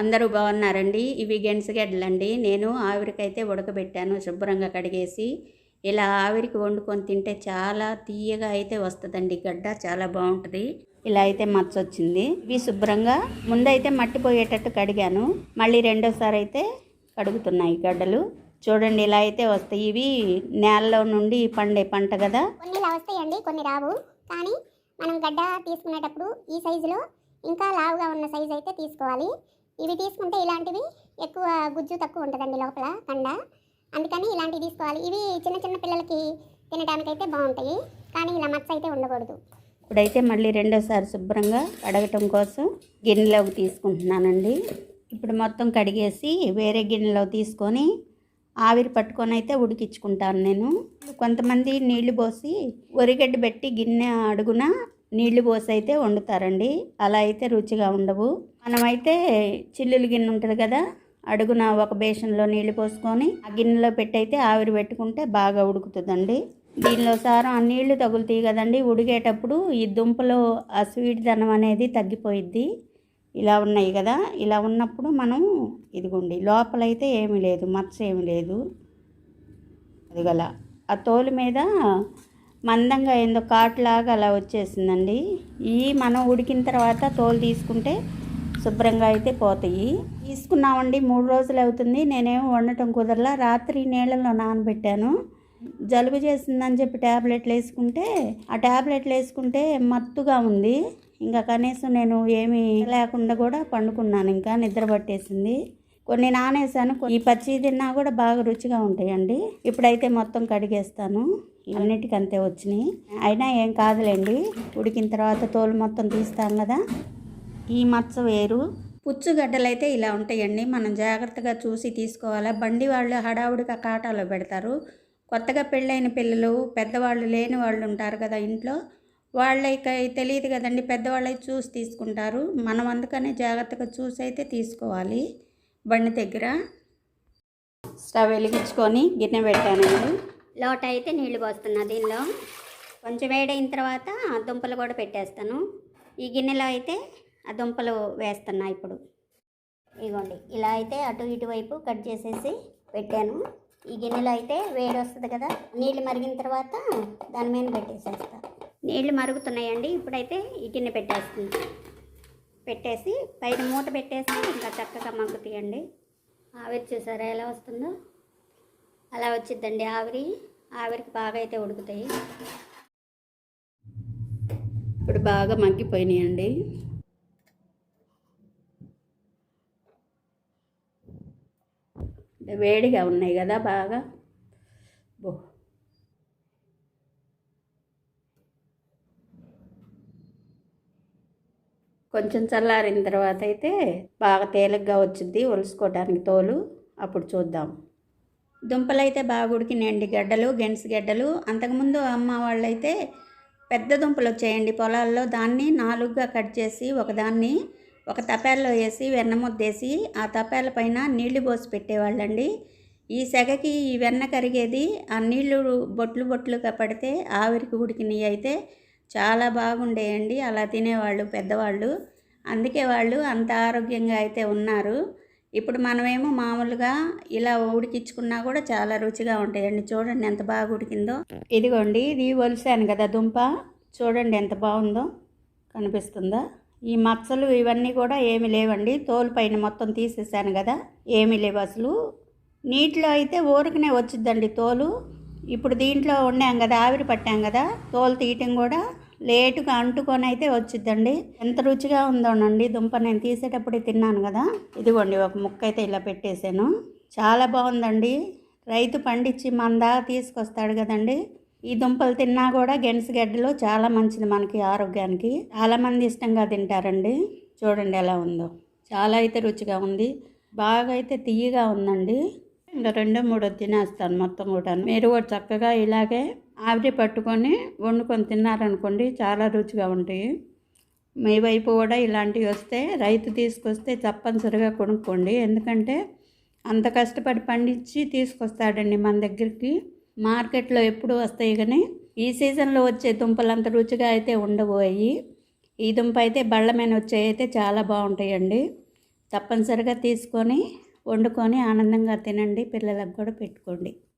అందరూ బాగున్నారండి. ఇవి గెంట్సగడ్డలండి నేను ఆవిరికైతే ఉడకబెట్టాను శుభ్రంగా కడిగేసి. ఇలా ఆవిరికి వండుకొని తింటే చాలా తీయగా అయితే వస్తుందండి. గడ్డ చాలా బాగుంటుంది. ఇలా అయితే మచ్చ వచ్చింది ఇవి శుభ్రంగా ముందైతే మట్టి పోయేటట్టు కడిగాను. మళ్ళీ రెండోసారి అయితే కడుగుతున్నాయి గడ్డలు. చూడండి ఇలా అయితే వస్తాయి. ఇవి నేలలో నుండి పండే పంట కదా? కొన్ని ఇలా వస్తాయండి కొన్ని రావు. కానీ మనం గడ్డ తీసుకునేటప్పుడు ఈ సైజులో ఇంకా లావుగా ఉన్న సైజు అయితే తీసుకోవాలి. ఇవి తీసుకుంటే ఇలాంటివి ఎక్కువ గుజ్జు తక్కువ ఉంటుందండి లోపల కండ. అందుకని ఇలాంటివి తీసుకోవాలి. ఇవి చిన్న చిన్న పిల్లలకి తినడానికైతే బాగుంటాయి. కానీ ఇలా మచ్చ అయితే ఉండకూడదు. ఇప్పుడైతే మళ్ళీ రెండోసారి శుభ్రంగా కడగటం కోసం గిన్నెలోకి తీసుకుంటున్నానండి. ఇప్పుడు మొత్తం కడిగేసి వేరే గిన్నెలో తీసుకొని ఆవిరి పట్టుకొని అయితే ఉడికించుకుంటాను నేను. కొంతమంది నీళ్ళు పోసి ఒరిగడ్డ పెట్టి గిన్నె అడుగున నీళ్ళు పోసి అయితే వండుతారండి. అలా అయితే రుచిగా ఉండవు. మనమైతే చిల్లులు గిన్నె ఉంటుంది కదా అడుగున ఒక బేషన్లో నీళ్ళు పోసుకొని ఆ గిన్నెలో పెట్టయితే ఆవిరి పెట్టుకుంటే బాగా ఉడుకుతుందండి. దీనిలో సారం ఆ నీళ్ళు తగులుతాయి కదండి. ఉడికేటప్పుడు ఈ దుంపలో ఆ స్వీట్ ధనం అనేది తగ్గిపోయిద్ది. ఇలా ఉన్నాయి కదా ఇలా ఉన్నప్పుడు మనం ఇదిగోండి లోపలైతే ఏమీ లేదు మచ్చ ఏమీ లేదు. అదిగల ఆ తోలు మీద మందంగా ఏందో కాట్లాగా అలా వచ్చేసిందండి. ఈ మనం ఉడికిన తర్వాత తోలు తీసుకుంటే శుభ్రంగా అయితే పోతాయి. తీసుకున్నామండి మూడు రోజులు అవుతుంది. నేనేం వండటం కుదరలా రాత్రి నీళ్ళలో నానబెట్టాను. జలుబు చేసిందని చెప్పి ట్యాబ్లెట్లు వేసుకుంటే ఆ ట్యాబ్లెట్లు వేసుకుంటే మత్తుగా ఉంది. ఇంకా కనీసం నేను ఏమీ లేకుండా కూడా పండుకున్నాను. ఇంకా నిద్ర పట్టేసింది. కొన్ని నానేసాను ఈ పచ్చి తిన్నా కూడా బాగా రుచిగా ఉంటాయండి. ఇప్పుడైతే మొత్తం కడిగేస్తాను. అన్నిటికీ అంతే వచ్చినాయి. అయినా ఏం కాదులేండి ఉడికిన తర్వాత తోలు మొత్తం తీస్తాం కదా. ఈ మచ్చ వేరు. పుచ్చుగడ్డలు అయితే ఇలా ఉంటాయండి. మనం జాగ్రత్తగా చూసి తీసుకోవాలి. బండి వాళ్ళు హడావుడిగా కాటాలో పెడతారు. కొత్తగా పెళ్ళైన పిల్లలు పెద్దవాళ్ళు లేని వాళ్ళు ఉంటారు కదా ఇంట్లో. వాళ్ళకి తెలియదు కదండి పెద్దవాళ్ళు చూసి తీసుకుంటారు. మనం అందుకనే జాగ్రత్తగా చూసి అయితే తీసుకోవాలి. బండి దగ్గర స్టవ్ వెలిగించుకొని గిన్నె పెట్టానండి. లోట అయితే నీళ్ళు పోస్తున్నా దీనిలో. కొంచెం వేడైన తర్వాత దుంపలు కూడా పెట్టేస్తాను. ఈ గిన్నెలో అయితే ఆ దుంపలు వేస్తున్నా ఇప్పుడు. ఇగోండి ఇలా అయితే అటు ఇటువైపు కట్ చేసేసి పెట్టాను. ఈ గిన్నెలో అయితే వేడి వస్తుంది కదా నీళ్ళు మరిగిన తర్వాత దాని మీద పెట్టేసేస్తా. నీళ్ళు మరుగుతున్నాయండి ఇప్పుడైతే ఈ గిన్నె పెట్టేస్తుంది పెట్టేసి పైన మూత పెట్టేసి ఇంకా చక్కగా మగ్గుతాయండి. ఆవిరి చూసారా ఎలా వస్తుందో? అలా వచ్చిద్దండి ఆవిరి. ఆవిరికి బాగా అయితే ఉడుకుతాయి. ఇప్పుడు బాగా మగ్గిపోయినాయండి. వేడిగా ఉన్నాయి కదా బాగా. బో. కొంచెం చల్లారిన తర్వాత అయితే బాగా తేలిగ్గా వచ్చింది ఒలుసుకోవటానికి తోలు. అప్పుడు చూద్దాం. దుంపలు అయితే బాగా ఉడికినాయండి. గడ్డలు గెంట్స్ గడ్డలు. అంతకుముందు అమ్మ వాళ్ళైతే పెద్ద దుంపలు వచ్చాయండి పొలాల్లో. దాన్ని నాలుగుగా కట్ చేసి ఒకదాన్ని ఒక తపేల్లో వేసి వెన్నముద్దేసి ఆ తపేల పైన నీళ్ళు పోసి పెట్టేవాళ్ళండి. ఈ సెగకి ఈ వెన్న కరిగేది ఆ నీళ్ళు బొట్లు బొట్లుగా పడితే ఆవిరికి ఉడికినవి అయితే చాలా బాగుండేయండి. అలా తినేవాళ్ళు పెద్దవాళ్ళు. అందుకే వాళ్ళు అంత ఆరోగ్యంగా అయితే ఉన్నారు. ఇప్పుడు మనమేమో మామూలుగా ఇలా ఉడికించుకున్నా కూడా చాలా రుచిగా ఉంటాయండి. చూడండి ఎంత బాగా ఉడికిందో. ఇదిగోండి ఇది ఒలిసాను కదా దుంప. చూడండి ఎంత బాగుందో కనిపిస్తుందా. ఈ మచ్చలు ఇవన్నీ కూడా ఏమి లేవండి. తోలు పైన మొత్తం తీసేసాను కదా ఏమీ లేవు అసలు. నీటిలో అయితే ఊరికనే వచ్చిద్దండి తోలు. ఇప్పుడు దీంట్లో ఉండాం కదా ఆవిరి పట్టాం కదా తోలు తీయటం కూడా లేటుగా అంటుకొని అయితే వచ్చిద్దండి. ఎంత రుచిగా ఉందోనండి దుంప నేను తీసేటప్పుడే తిన్నాను కదా. ఇదిగోండి ఒక ముక్క అయితే ఇలా పెట్టేశాను. చాలా బాగుందండి. రైతు పండించి మన దాకా తీసుకొస్తాడు కదండి. ఈ దుంపలు తిన్నా కూడా గెంట్స్ చాలా మంచిది మనకి ఆరోగ్యానికి. చాలామంది ఇష్టంగా తింటారండి. చూడండి ఎలా ఉందో. చాలా అయితే రుచిగా ఉంది. బాగా అయితే తీయగా ఉందండి. ఇంకా రెండో మూడో తినేస్తాను మొత్తం కూడా మీరు కూడా చక్కగా ఇలాగే ఆవిరి పట్టుకొని వండుకొని తిన్నారనుకోండి చాలా రుచిగా ఉంటాయి. మీ వైపు కూడా ఇలాంటివి వస్తే రైతు తీసుకొస్తే తప్పనిసరిగా కొనుక్కోండి. ఎందుకంటే అంత కష్టపడి పండించి తీసుకొస్తాడండి మన దగ్గరికి. మార్కెట్లో ఎప్పుడు వస్తాయి కానీ ఈ సీజన్లో వచ్చే దుంపలు అంత రుచిగా అయితే ఉండవు అవి ఈ దుంప అయితే బళ్ళ మీద వచ్చే అయితే చాలా బాగుంటాయండి. తప్పనిసరిగా తీసుకొని వండుకొని ఆనందంగా తినండి. పిల్లలకు కూడా పెట్టుకోండి.